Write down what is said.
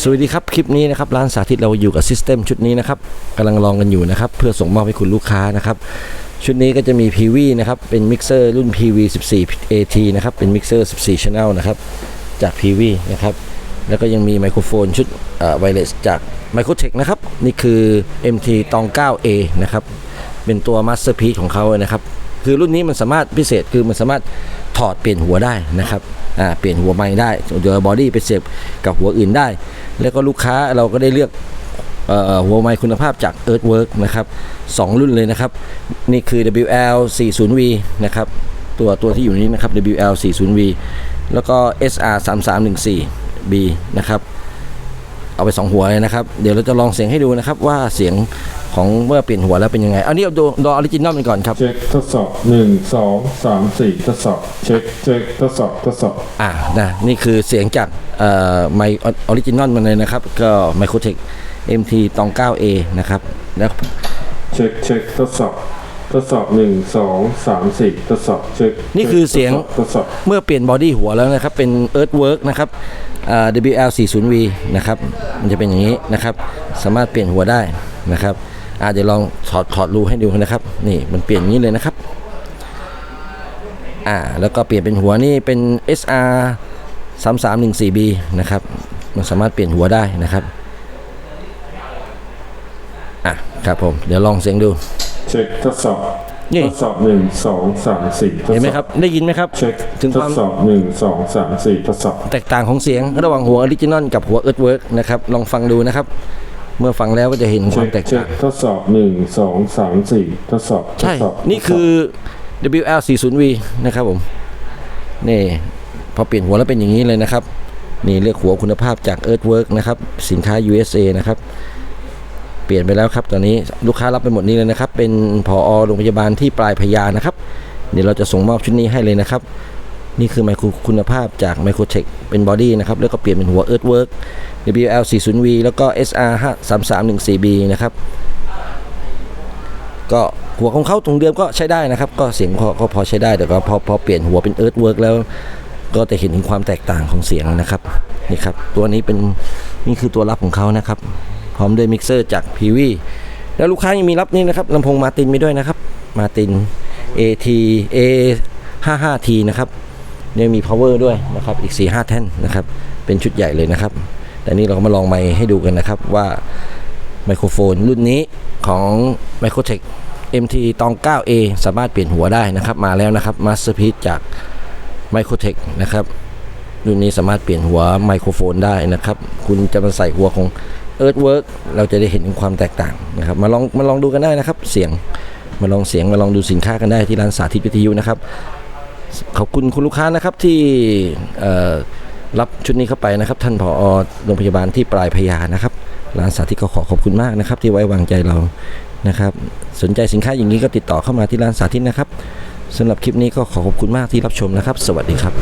สวัสดีครับ คลิปนี้นะครับร้านสาธิตเราอยู่กับซิสเต็มชุดนี้นะครับกำลังลองกันอยู่นะครับ เพื่อส่งมอบให้คุณลูกค้านะครับ ชุดนี้ก็จะมี PV นะครับ เป็นมิกเซอร์รุ่น PV 14 AT นะครับ เป็นมิกเซอร์ 14 Channel นะครับ จาก PV นะครับ แล้วก็ยังมีไมโครโฟนชุดไวเลสจาก Microtech นะครับ นี่คือ MT ตอง 9A นะครับ เป็นตัวมาสเตอร์พีของเขานะครับ คือรุ่นนี้มันสามารถพิเศษคือมันสามารถถอดเปลี่ยนหัวได้นะครับอ่าเปลี่ยนหัวไม้ได้โดยบอดี้ไปเสียบกับหัวอื่นได้ แล้วก็ลูกค้าเราก็ได้เลือกเอ่อหัวไม้คุณภาพจาก Earthwork นะครับสองรุ่นเลยนะครับ นี่คือ WL 40V นะครับตัวตัวที่อยู่นี้นะครับ WL 40V แล้วก็ SR 3314B นะครับเอาไปสองหัวเลยนะครับ เดี๋ยวเราจะลองเสียงให้ดูนะครับว่าเสียง ของเมื่อเปลี่ยนหัวแล้วเป็นยังไง อันนี้เอาดูดออริจินอลกันก่อนครับ เช็คทดสอบหนึ่งสองสามสี่ทดสอบ เช็คเช็คทดสอบทดสอบ อ่านะนี่คือเสียงจากเอ่อไมออริจินอลมันเลยนะครับ ก็ Microtech MT ตอง 9A นะครับแล้วเช็คเช็คทดสอบทดสอบหนึ่งสองสามสี่ทดสอบเช็คนี่คือเสียงทดสอบเมื่อเปลี่ยนบอดี้หัวแล้วนะครับ เป็น Earthwork นะครับอ่า WL 40V นะครับ มันจะเป็นอย่างนี้นะครับ สามารถเปลี่ยนหัวได้นะครับ อ่าเดี๋ยวลองถอดถอดรูให้ดูนะครับ นี่มันเปลี่ยนอย่างนี้เลยนะครับ อ่าแล้วก็เปลี่ยนเป็นหัวนี่เป็น SR 3314B นะครับ มันสามารถเปลี่ยนหัวได้นะครับ อะครับผม เดี๋ยวลองเสียงดู เช็คทดสอบนี่ ทดสอบหนึ่งสองสามสี่ทดสอบเห็นไหมครับ ได้ยินไหมครับ เช็คถึงทคดวามสอบหนึ่งสองสามสี่ทดสอบ แตกต่างของเสียงระหว่างหัวออริจินอลกับหัวเอิร์ธเวิร์กนะครับ ลองฟังดูนะครับ เมื่อฟังแล้วก็จะเห็นคเช็วามคแตกเช็ต่าคงทดสอบหนึ่งสองสามสี่ทดสอบทดใช่สอบนี่คือ WL 40V นะครับผม นี่ พอเปลี่ยนหัวแล้วเป็นอย่างนี้เลยนะครับ นี่เลือกหัวคุณภาพจาก Earthwork นะครับ สินค้า USA นะครับ เปลี่ยนไปแล้วครับ ตอนนี้ลูกค้ารับไปหมดนี้เลยนะครับ เป็นผอโรงพยาบาลที่ปลายพญานะครับ เดี๋ยวเราจะส่งมอบชุดนี้ให้เลยนะครับ นี่คือไมโครคุณภาพจาก Microtech เป็นบอดี้นะครับ แล้วก็เปลี่ยนเป็นหัว Earthwork WL 40V แล้วก็ SR 3314B นะครับ ก็หัวของเขาตรงเดิมก็ใช้ได้นะครับ ก็เสียงก็พอใช้ได้แต่ก็พอพอเปลี่ยนหัวเป็น Earthwork แล้วก็จะเห็นถึงความแตกต่างของเสียงนะครับนี่ครับ ตัวนี้เป็นนี่คือตัวรับของเขานะครับ พร้อมด้วยมิกเซอร์จาก PV แล้วลูกค้ายังมีรับนี่นะครับลำโพงมาตินมีด้วยนะครับ มาติน AT A 5 5 T นะครับ เนี่ยมี power ด้วยนะครับอีก 4 5 แท่นนะครับเป็นชุดใหญ่เลยนะครับ แต่นี่เราก็มาลองไมค์ให้ดูกันนะครับว่าไมโครโฟนรุ่นนี้ของ Microtech MT ตอง 9A สามารถเปลี่ยนหัวได้นะครับมาแล้วนะครับ Masterpiece จาก Microtech นะครับรุ่นนี้สามารถเปลี่ยนหัวไมโครโฟนได้นะครับ คุณจะมาใส่หัวของ Earthwork เราจะได้เห็นความแตกต่างนะครับ มาลองมาลองดูกันได้นะครับ เสียงมาลองเสียงมาลองดูสินค้ากันได้ที่ร้านสาธิตวิทยุนะครับ ขอบคุณคุณลูกค้านะครับที่รับชุดนี้เข้าไปนะครับ ท่านผอโรงพยาบาลที่ปลายพญานะครับร้านสาธิตก็ขอขอบคุณมากนะครับ ที่ไว้วางใจเรานะครับ สนใจสินค้าอย่างนี้ก็ติดต่อเข้ามาที่ร้านสาธิตนะครับสำหรับคลิปนี้ก็ขอขอบคุณมากที่รับชมนะครับ สวัสดีครับ